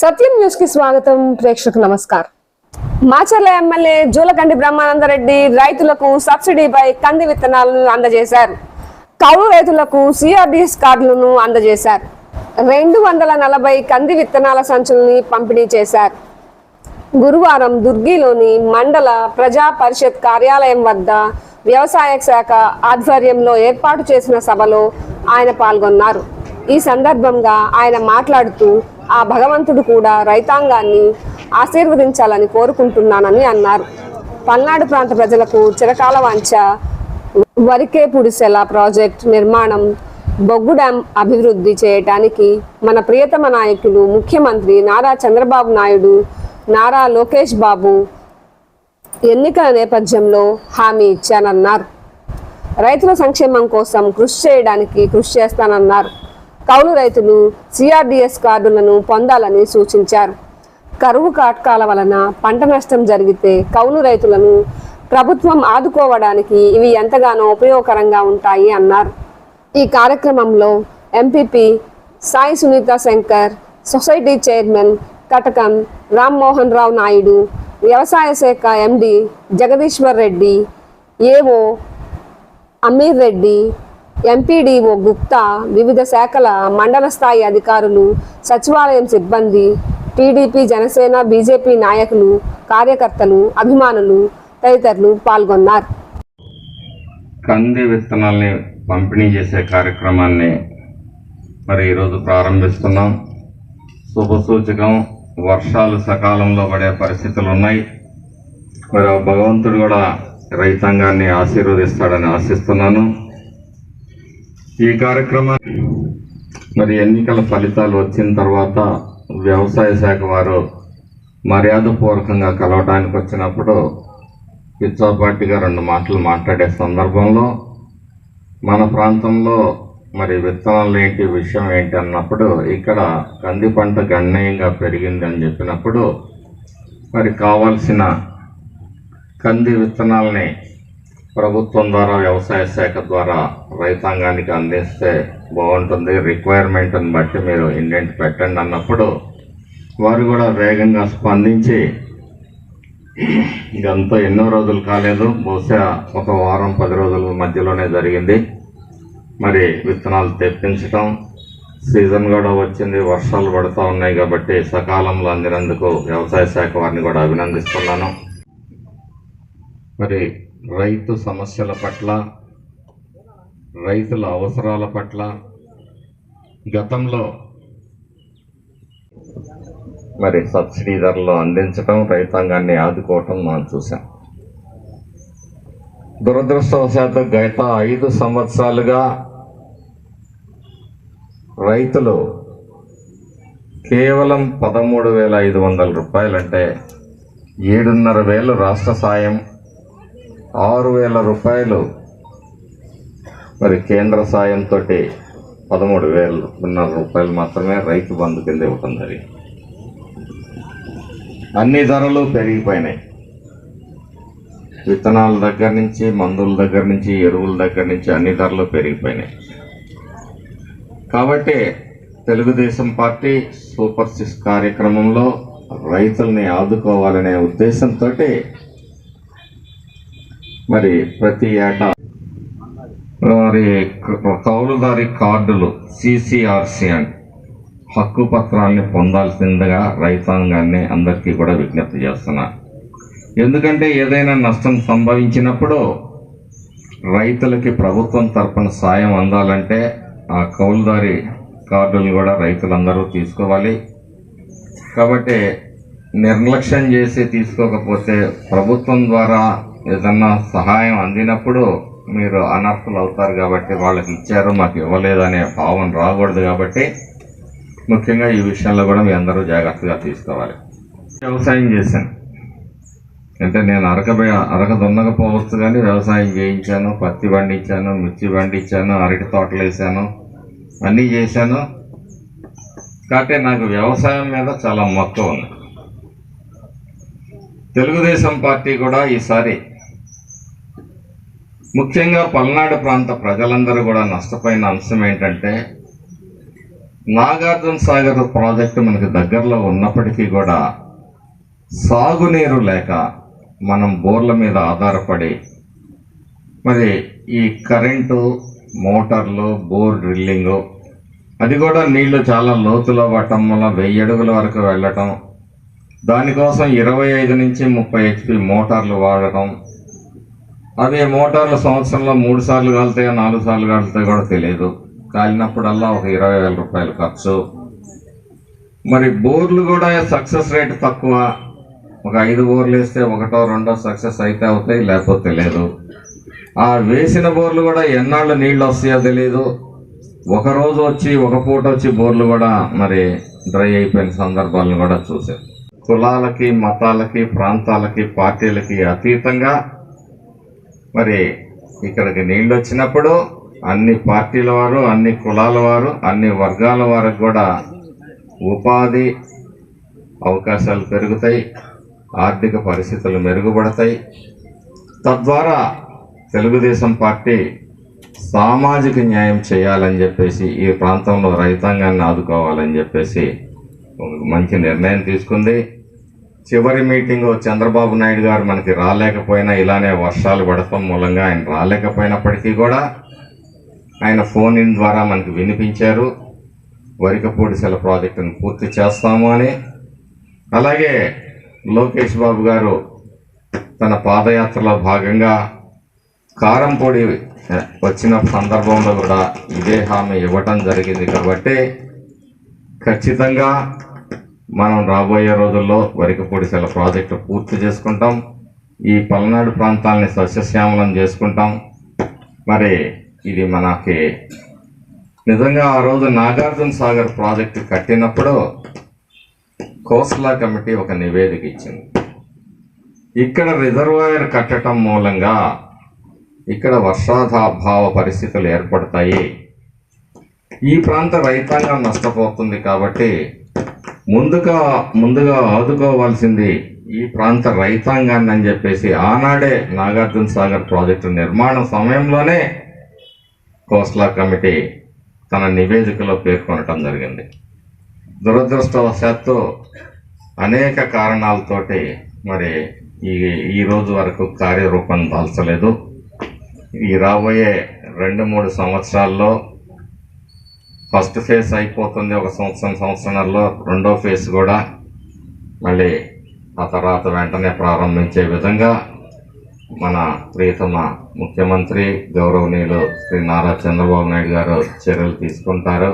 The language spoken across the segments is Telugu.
సత్యం న్యూస్కి స్వాగతం. ప్రేక్షకు నమస్కారం. మాచర్ల ఎమ్మెల్యే జూలకండి బ్రహ్మానందరెడ్డి రైతులకు సబ్సిడీపై కంది విత్తనాలను అందజేశారు. కౌలు రైతులకు సిఆర్డిఎస్ కార్డులను అందజేశారు. రెండు వందల నలభై కంది విత్తనాల సంచుల్ని పంపిణీ చేశారు. గురువారం దుర్గిలోని మండల ప్రజా పరిషత్ కార్యాలయం వద్ద వ్యవసాయ శాఖ ఆధ్వర్యంలో ఏర్పాటు చేసిన సభలో ఆయన పాల్గొన్నారు. ఈ సందర్భంగా ఆయన మాట్లాడుతూ ఆ భగవంతుడు కూడా రైతాంగాన్ని ఆశీర్వదించాలని కోరుకుంటున్నానని అన్నారు. పల్నాడు ప్రాంత ప్రజలకు చిరకాల వాంఛ. వరికే పుడిసెల ప్రాజెక్ట్ నిర్మాణం బొగ్గు డ్యాం అభివృద్ధి చేయటానికి మన ప్రియతమ నాయకులు ముఖ్యమంత్రి నారా చంద్రబాబు నాయుడు నారా లోకేష్ బాబు ఎన్నికల నేపథ్యంలో హామీ ఇచ్చానన్నారు. రైతుల సంక్షేమం కోసం కృషి చేయడానికి కృషి చేస్తానన్నారు. కౌలు రైతులు సిఆర్డిఎస్ కార్డులను పొందాలని సూచించారు. కరువు కాటకాల వలన పంట నష్టం జరిగితే కౌలు రైతులను ప్రభుత్వం ఆదుకోవడానికి ఇవి ఎంతగానో ఉపయోగకరంగా ఉంటాయి అన్నారు. ఈ కార్యక్రమంలో MPP Sai Sunitha Shankar society chairman Katakam Rammohan Rao Naidu వ్యవసాయ శాఖ MD Jagadishwar Reddy AO Amir Reddy MPDO Gupta వివిధ శాఖల మండల స్థాయి అధికారులు సచివాలయం సిబ్బంది టీడీపీ జనసేన బీజేపీ నాయకులు కార్యకర్తలు అభిమానులు తదితరులు పాల్గొన్నారు. కంది విత్తనాల్ని పంపిణీ చేసే కార్యక్రమాన్ని మరి ఈరోజు ప్రారంభిస్తున్నాం. శుభ సూచకం వర్షాలు సకాలంలో పడే పరిస్థితులు ఉన్నాయి మరి భగవంతుడు కూడా రైతాంగాన్ని ఆశీర్వదిస్తాడని ఆశిస్తున్నాను. ఈ కార్యక్రమం మరి ఎన్నికల ఫలితాలు వచ్చిన తర్వాత వ్యవసాయ శాఖ వారు మర్యాదపూర్వకంగా కలవడానికి వచ్చినప్పుడు పిచ్చాపాటిగా రెండు మాటలు మాట్లాడే సందర్భంలో మన ప్రాంతంలో మరి విత్తనాలు ఏంటి విషయం ఏంటి అన్నప్పుడు ఇక్కడ కంది పంట గణనీయంగా పెరిగింది అని చెప్పినప్పుడు మరి కావాల్సిన కంది విత్తనాలని ప్రభుత్వం ద్వారా వ్యవసాయ శాఖ ద్వారా రైతాంగానికి అందిస్తే బాగుంటుంది. రిక్వైర్మెంట్ని బట్టి మీరు ఇండెంట్ పెట్టండి అన్నప్పుడు వారు కూడా వేగంగా స్పందించి ఇదంతా ఎన్నో రోజులు కాలేదు. బహుశా ఒక వారం పది రోజుల మధ్యలోనే జరిగింది. మరి విత్తనాలు తెప్పించటం సీజన్ కూడా వచ్చింది వర్షాలు పడుతూ ఉన్నాయి కాబట్టి సకాలంలో అందినందుకు వ్యవసాయ శాఖ వారిని కూడా అభినందిస్తున్నాను. మరి రైతు సమస్యల పట్ల రైతుల అవసరాల పట్ల గతంలో మరి సబ్సిడీ ధరలు అందించడం రైతాంగాన్ని ఆదుకోవటం మనం చూసాం దురదృష్టవశాత్తు గత ఐదు సంవత్సరాలుగా రైతులు కేవలం పదమూడు వేల ఐదు వందల రూపాయలంటే ఏడున్నర వేలు రాష్ట్ర సాయం ఆరు వేల రూపాయలు. మరి కేంద్ర సాయంతో పదమూడు వేలున్నర రూపాయలు మాత్రమే రైతు బంధు కింద ఇవ్వటం జరిగింది. అన్ని ధరలు పెరిగిపోయినాయి. విత్తనాల దగ్గర నుంచి మందుల దగ్గర నుంచి ఎరువుల దగ్గర నుంచి అన్ని ధరలు పెరిగిపోయినాయి. కాబట్టి తెలుగుదేశం పార్టీ సూపర్ సిక్స్ కార్యక్రమంలో రైతుల్ని ఆదుకోవాలనే ఉద్దేశంతో మరి ప్రతి ఏటా? మరి కౌలుదారి కార్డులు సిసిఆర్సి అని. హక్కు పత్రాల్ని పొందాల్సిందిగా రైతాంగాన్ని అందరికీ కూడా విజ్ఞప్తి చేస్తున్నా. ఎందుకంటే ఏదైనా నష్టం సంభవించినప్పుడు రైతులకి ప్రభుత్వం తరపున సాయం అందాలంటే ఆ కౌలుదారి కార్డులు కూడా రైతులందరూ తీసుకోవాలి. కాబట్టి నిర్లక్ష్యం చేసి తీసుకోకపోతే ప్రభుత్వం ద్వారా ఏదన్నా సహాయం అందినప్పుడు మీరు అనర్హులు అవుతారు కాబట్టి వాళ్ళకి ఇచ్చారు మాకు ఇవ్వలేదనే భావన రాకూడదు కాబట్టి ముఖ్యంగా ఈ విషయంలో కూడా మీ అందరూ జాగ్రత్తగా తీసుకోవాలి. వ్యవసాయం చేశాను. అంటే నేను అరక అరక దున్నకపోవచ్చు కానీ వ్యవసాయం చేయించాను పత్తి పండించాను మిర్చి పండించాను అరటి తోటలు వేసాను అన్నీ చేశాను. కాబట్టి నాకు వ్యవసాయం మీద చాలా మక్కువ ఉంది. తెలుగుదేశం పార్టీ కూడా ఈసారి ముఖ్యంగా పల్నాడు ప్రాంత ప్రజలందరూ కూడా నష్టపోయిన అంశం ఏంటంటే నాగార్జున సాగర్ ప్రాజెక్టు మనకి దగ్గరలో ఉన్నప్పటికీ కూడా సాగునీరు లేక మనం బోర్ల మీద ఆధారపడి మరి ఈ కరెంటు మోటార్లు బోర్ డ్రిల్లింగ్ అది కూడా నీళ్ళు చాలా లోతులో పట్టడం వల్ల వెయ్యి అడుగుల వరకు వెళ్ళటం దానికోసం ఇరవై ఐదు నుంచి ముప్పై హెచ్పి మోటార్లు వాడటం అవి మోటార్లు సంవత్సరంలో మూడు సార్లు కాలుతాయో నాలుగు సార్లు కాలుతాయో కూడా తెలియదు. కాలినప్పుడల్లా ఒక ఇరవై వేల రూపాయలు ఖర్చు. మరి బోర్లు కూడా సక్సెస్ రేట్ తక్కువ. ఒక ఐదు బోర్లు వేస్తే ఒకటో రెండో సక్సెస్ అయితే అవుతాయి లేకపోతే తెలియదు. ఆ వేసిన బోర్లు కూడా ఎన్నాళ్ళు నీళ్ళు వస్తాయో తెలియదు. ఒక రోజు వచ్చి ఒక పూట వచ్చి బోర్లు కూడా మరి డ్రై అయిపోయిన సందర్భాలను కూడా చూసాం కులాలకి మతాలకి ప్రాంతాలకి పార్టీలకి అతీతంగా మరి ఇక్కడికి నీళ్ళు వచ్చినప్పుడు అన్ని పార్టీల వారు అన్ని కులాల వారు అన్ని వర్గాల వారికి కూడా ఉపాధి అవకాశాలు పెరుగుతాయి ఆర్థిక పరిస్థితులు మెరుగుపడతాయి. తద్వారా తెలుగుదేశం పార్టీ సామాజిక న్యాయం చేయాలని చెప్పేసి ఈ ప్రాంతంలో రైతాంగాన్ని ఆదుకోవాలని చెప్పేసి ఒక మంచి నిర్ణయం తీసుకుంది. చివరి మీటింగ్ చంద్రబాబు నాయుడు గారు మనకి రాలేకపోయినా ఇలానే వర్షాలు పడటం మూలంగా ఆయన రాలేకపోయినప్పటికీ కూడా ఆయన ఫోన్ ఇన్ ద్వారా మనకి వినిపించారు. వరికపూడిసెల ప్రాజెక్టును పూర్తి చేస్తాము అని. అలాగే లోకేష్ బాబు గారు తన పాదయాత్రలో భాగంగా కారంపొడి వచ్చిన సందర్భంలో కూడా ఇదే హామీ ఇవ్వటం జరిగింది కాబట్టి ఖచ్చితంగా మనం రాబోయే రోజుల్లో వరికపొడిసెల ప్రాజెక్టు పూర్తి చేసుకుంటాం. ఈ పల్నాడు ప్రాంతాలని సస్యశ్యామలం చేసుకుంటాం. మరి ఇది మనకి నిజంగా ఆ రోజు నాగార్జున సాగర్ ప్రాజెక్టు కట్టినప్పుడు కోస్లా కమిటీ ఒక నివేదిక ఇచ్చింది. ఇక్కడ రిజర్వాయర్ కట్టడం మూలంగా ఇక్కడ వర్షాధాభావ పరిస్థితులు ఏర్పడతాయి. ఈ ప్రాంత రైతాంగం నష్టపోతుంది కాబట్టి ముందుగా ముందుగా ఆదుకోవాల్సింది ఈ ప్రాంత రైతాంగాన్ని అని చెప్పేసి ఆనాడే నాగార్జున సాగర్ ప్రాజెక్టు నిర్మాణ సమయంలోనే కోస్లా కమిటీ తన నివేదికలో పేర్కొనటం జరిగింది. దురదృష్టవశాత్తు అనేక కారణాలతోటి మరి ఈ ఈ రోజు వరకు కార్యరూపం దాల్చలేదు. ఈ రాబోయే రెండు మూడు సంవత్సరాల్లో ఫస్ట్ ఫేజ్ అయిపోతుంది ఒక సంవత్సరం సంవత్సరాల్లో రెండో ఫేజ్ కూడా మళ్ళీ ఆ తర్వాత వెంటనే ప్రారంభించే విధంగా మన ప్రియతమ ముఖ్యమంత్రి గౌరవనీయులు శ్రీ నారా చంద్రబాబు నాయుడు గారు చర్యలు తీసుకుంటారు.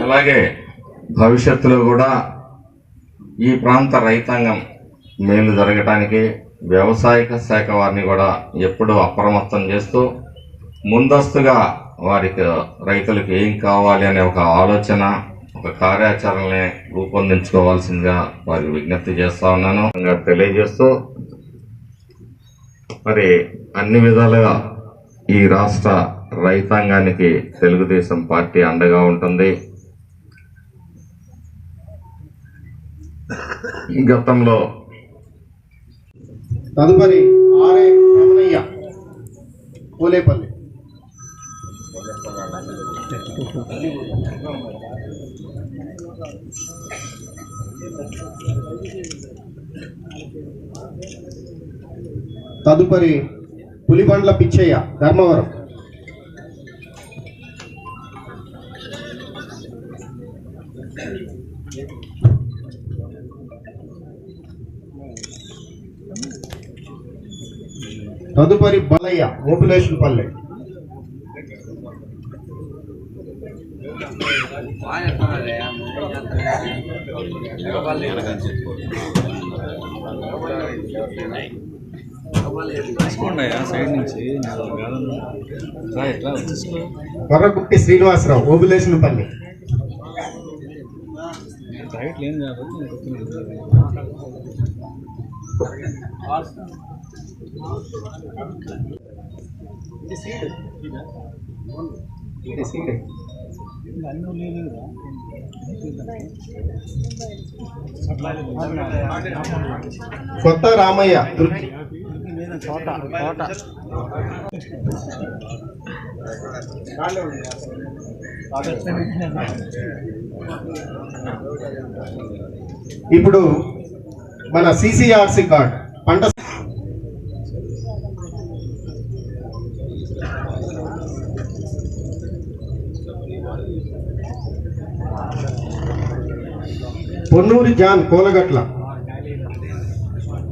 అలాగే భవిష్యత్తులో కూడా ఈ ప్రాంత రైతాంగం మేలు జరగటానికి వ్యవసాయక శాఖ వారిని కూడా ఎప్పుడూ అప్రమత్తం చేస్తూ ముందస్తుగా వారికి రైతులకు ఏం కావాలి అనే ఒక ఆలోచన ఒక కార్యాచరణని రూపొందించుకోవాల్సిందిగా వారికి విజ్ఞప్తి చేస్తా ఉన్నాను. ఇంకా తెలియజేస్తూ మరి అన్ని విధాలుగా ఈ రాష్ట్ర రైతాంగానికి తెలుగుదేశం పార్టీ అండగా ఉంటుంది. గతంలో తదుపరి ఆర్ఏ రమణయ్య పూలేపల్లి తదుపరి పులిబండ్ల పిచ్చయ్య ధర్మవరం. తదుపరి బలయ్య ఓపిలేషన్ పల్లె. కొర్రకుట్టి శ్రీనివాసరావు ఓబులేషన్ పల్లి సైడ్ లేని కాబట్టి కొత్త రామయ్య కోట కోట ఇప్పుడు మన సిసిఆర్సి కార్డ్ పంట పొన్నూరి జాన్ కోలగట్ల.